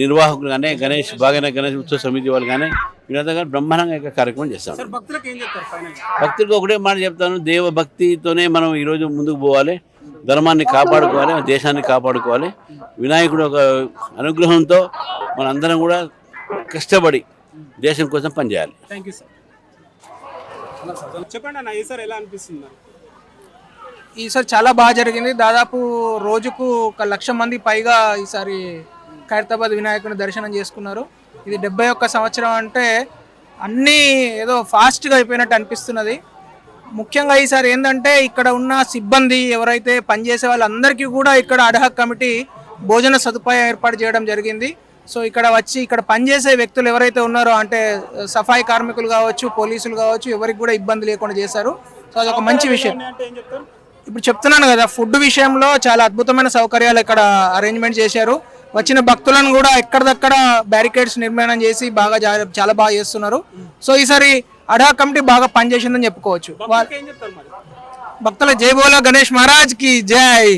నిర్వాహకులు కానీ గణేష్ బాగానే గణేష్ ఉత్సవ సమితి వాళ్ళు కానీ వీళ్ళంతా కానీ బ్రహ్మాండంగా ఈ కార్యక్రమం చేస్తాం సార్ భక్తులకు ఒకటే మాట చెప్తాను దేవ భక్తితోనే మనం ఈరోజు ముందుకు పోవాలి ధర్మాన్ని కాపాడుకోవాలి దేశాన్ని కాపాడుకోవాలి. వినాయకుడు ఒక అనుగ్రహంతో మనందరం కూడా కష్టపడి దేశం కోసం పనిచేయాలి. థ్యాంక్ యూ సార్ చెప్పండి అన్న ఈసారి ఎలా అనిపిస్తుంది? ఈసారి చాలా బాగా జరిగింది. దాదాపు రోజుకు ఒక లక్ష మంది పైగా ఈసారి ఖైరతాబాద్ వినాయకుని దర్శనం చేసుకున్నారు. ఇది డెబ్బై ఒక్క సంవత్సరం అంటే అన్నీ ఏదో ఫాస్ట్గా అయిపోయినట్టు అనిపిస్తున్నది. ముఖ్యంగా ఈసారి ఏంటంటే ఇక్కడ ఉన్న సిబ్బంది ఎవరైతే పనిచేసే వాళ్ళందరికీ కూడా ఇక్కడ అడహక్ కమిటీ భోజన సదుపాయం ఏర్పాటు చేయడం జరిగింది. సో ఇక్కడ వచ్చి ఇక్కడ పనిచేసే వ్యక్తులు ఎవరైతే ఉన్నారో అంటే సఫాయి కార్మికులు కావచ్చు పోలీసులు కావచ్చు ఎవరికి కూడా ఇబ్బంది లేకుండా చేశారు. సో అదొక మంచి విషయం. ఇప్పుడు చెప్తున్నాను కదా ఫుడ్ విషయంలో చాలా అద్భుతమైన సౌకర్యాలు ఇక్కడ అరేంజ్మెంట్ చేశారు. వచ్చిన భక్తులను కూడా ఎక్కడిదక్కడ బ్యారికేడ్స్ నిర్మాణం చేసి బాగా చాలా బాగా చేస్తున్నారు. సో ఈసారి అడా కమిటీ బాగా పనిచేసిందని చెప్పుకోవచ్చు. భక్తుల జై బోలా గణేష్ మహారాజ్కి జై.